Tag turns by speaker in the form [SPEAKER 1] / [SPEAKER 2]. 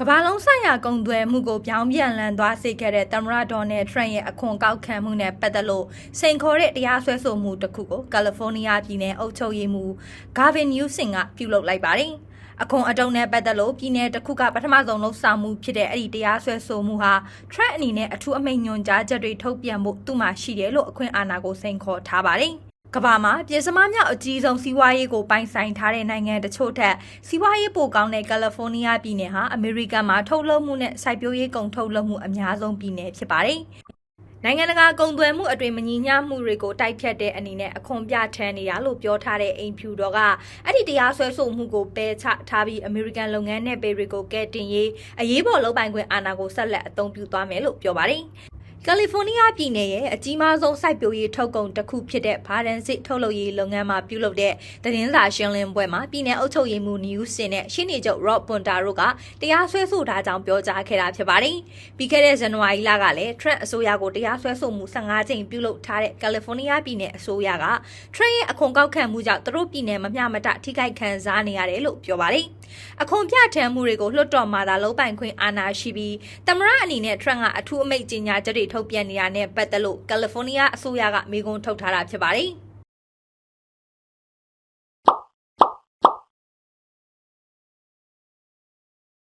[SPEAKER 1] ကမ္ဘာလုံးဆိုင်ရာကုန်သွယ်မှုကိုပြောင်းပြန်လည်သွားစေခဲ့တဲ့သမ္မတဒေါ်နယ်ထရန့်ရဲ့အခွန်ကောက်ခံမှုနဲ့ပတ်သက်လို့စိန်ခေါ်တဲ့တရားစွဲဆိုမှုတစ်ခုကိုကယ်လီဖိုးနီးယားပြည်နယ်အုပ်ချုပ်ရေးမှူးဂါဗင်နျူးစင်ကပြုလုပ်လိုက်ပါတယ်။အခွန်အတုံးနဲ့ပတ်သက်လို့ပြည်နယ်တစ်ခုကပထမဆုံးလှုပ်ဆောင်မှုဖြစ်တဲ့အဲ့ဒီတရားစွဲဆိုမှုဟာထရန့်အနေနဲ့အထူးအမိန့်ညွှန်ကြားချက်တွေထုတ်ပြန်ဖို့သူ့မှာရှိတယ်လို့အခွင့်အာဏာကိုစိန်ခေါ်ထားပါတယ်။ ကမ္ဘာမှာပြည်စမမြောက်အကြီးဆုံးစီးပွားရေးကိုပိုင်ဆိုင်ထားတဲ့နိုင်ငံတချို့ထက်စီးပွားရေးပိုကောင်းတဲ့ကယ်လီဖိုးနီးယားပြည်နယ်ဟာအမေရိကန်မှာထုတ်လုပ်မှုနဲ့စိုက်ပျိုးရေးကုန်ထုတ်လုပ်မှုအများဆုံးပြည်နယ်ဖြစ်ပါတယ်။နိုင်ငံတကာကုန်သွယ်မှုအတွင်မညီမျှမှုတွေကိုတိုက်ဖြတ်တဲ့အနေနဲ့အခွန်ပြထမ်းနေတာလို့ပြောထားတဲ့အိမ်ဖြူတော်ကအဲ့ဒီတရားစွဲဆိုမှုကိုပယ်ချထားပြီးအမေရိကန်လုပ်ငန်းနယ်ပယ်တွေကိုကဲတင်ရေးအရေးပေါ်လုပ်ပိုင်ခွင့်အာဏာကိုဆက်လက်အသုံးပြုသွားမယ်လို့ပြောပါတယ်။ ကယ်လီဖိုးနီးယားပြည်နယ်ရဲ့အကြီးမားဆုံးစိုက်ပျိုးရေးထုတ်ကုန်တစ်ခုဖြစ်တဲ့ဘာဒန်စစ်ထုတ်လုပ်ရေးလုပ်ငန်းမှာပြုလုပ်တဲ့သတင်းစာရှင်းလင်းပွဲမှာပြည်နယ်အုပ်ချုပ်ရေးမှူးနယူးစင်နဲ့ရှင်းနေချုပ် Rob Punta တို့ကတရားစွဲဆိုထားကြောင်းပြောကြားခဲ့တာဖြစ်ပါတယ်။ပြီးခဲ့တဲ့ဇန်နဝါရီလကလည်း Trump အစိုးရကိုတရားစွဲဆိုမှု15ကြိမ်ပြုလုပ်ထားတဲ့ကယ်လီဖိုးနီးယားပြည်နယ်အစိုးရက Trump ရဲ့အခွန်ကောက်ခံမှုကြောင့်သူတို့ပြည်နယ်မမျှမတထိခိုက်ခံစားနေရတယ်လို့ပြောပါတယ်။ အခွန်ပြထမ်းမှုတွေကိုလွှတ်တော်မှာသာလုံးပိုင်ခွင့်အာဏာရှိပြီးတမရအနေနဲ့ Trump ကအထူးအမိန့်ကြေညာချက်တွေထုတ်ပြန်နေတာနဲ့ပတ်သက်လို့ကယ်လီဖိုးနီးယားအစိုးရကမေးခွန်းထုတ်ထားတာဖြစ်ပါတယ်။